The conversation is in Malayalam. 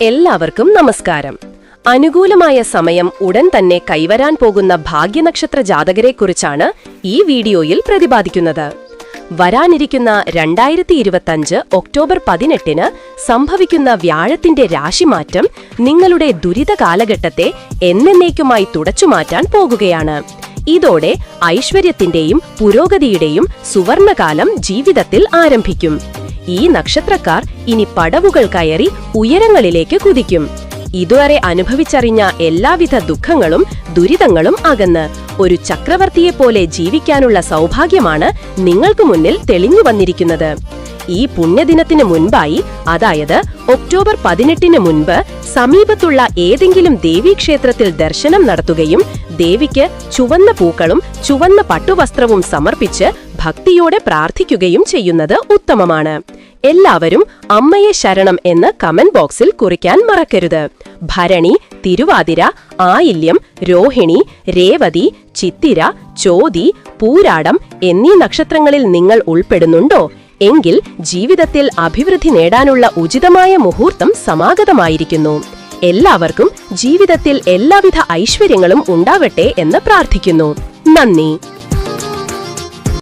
എല്ലാവർക്കും നമസ്കാരം. അനുകൂലമായ സമയം ഉടൻ തന്നെ കൈവരാൻ പോകുന്ന ഭാഗ്യനക്ഷത്ര ജാതകരെക്കുറിച്ചാണ് ഈ വീഡിയോയിൽ പ്രതിപാദിക്കുന്നത്. വരാനിരിക്കുന്ന രണ്ടായിരത്തി ഇരുപത്തഞ്ച് ഒക്ടോബർ പതിനെട്ടിന് സംഭവിക്കുന്ന വ്യാഴത്തിന്റെ രാശിമാറ്റം നിങ്ങളുടെ ദുരിത കാലഘട്ടത്തെ എന്നേക്കുമായി തുടച്ചുമാറ്റാൻ പോകുകയാണ്. ഇതോടെ ഐശ്വര്യത്തിന്റെയും പുരോഗതിയുടെയും സുവർണകാലം ജീവിതത്തിൽ ആരംഭിക്കും. ഈ നക്ഷത്രക്കാർ ഇനി പടവുകൾ കയറി ഉയരങ്ങളിലേക്ക് കുതിക്കും. ഇതുവരെ അനുഭവിച്ചറിഞ്ഞ എല്ലാവിധ ദുഃഖങ്ങളും ദുരിതങ്ങളും അകന്ന് ഒരു ചക്രവർത്തിയെപ്പോലെ ജീവിക്കാനുള്ള സൗഭാഗ്യമാണ് നിങ്ങൾക്ക് മുന്നിൽ തെളിഞ്ഞു വന്നിരിക്കുന്നത്. ഈ പുണ്യദിനത്തിന് മുൻപായി അതായത് ഒക്ടോബർ പതിനെട്ടിന് മുൻപ് സമീപത്തുള്ള ഏതെങ്കിലും ദേവീക്ഷേത്രത്തിൽ ദർശനം നടത്തുകയും ദേവിക്ക് ചുവന്ന പൂക്കളും ചുവന്ന പട്ടുവസ്ത്രവും സമർപ്പിച്ച് ഭക്തിയോടെ പ്രാർത്ഥിക്കുകയും ചെയ്യുന്നത് ഉത്തമമാണ്. എല്ലാവരും അമ്മയെ ശരണം എന്ന് കമന്റ് ബോക്സിൽ കുറിക്കാൻ മറക്കരുത്. ഭരണി തിരുവാതിര ആയില്യം രോഹിണി രേവതി ചിത്തിര ചോതി പൂരാടം എന്നീ നക്ഷത്രങ്ങളിൽ നിങ്ങൾ ഉൾപ്പെടുന്നുണ്ടോ? എങ്കിൽ ജീവിതത്തിൽ അഭിവൃദ്ധി നേടാനുള്ള ഉചിതമായ മുഹൂർത്തം സമാഗതമായിരിക്കുന്നു. എല്ലാവർക്കും ജീവിതത്തിൽ എല്ലാവിധ ഐശ്വര്യങ്ങളും ഉണ്ടാവട്ടെ എന്ന് പ്രാർത്ഥിക്കുന്നു. നന്ദി.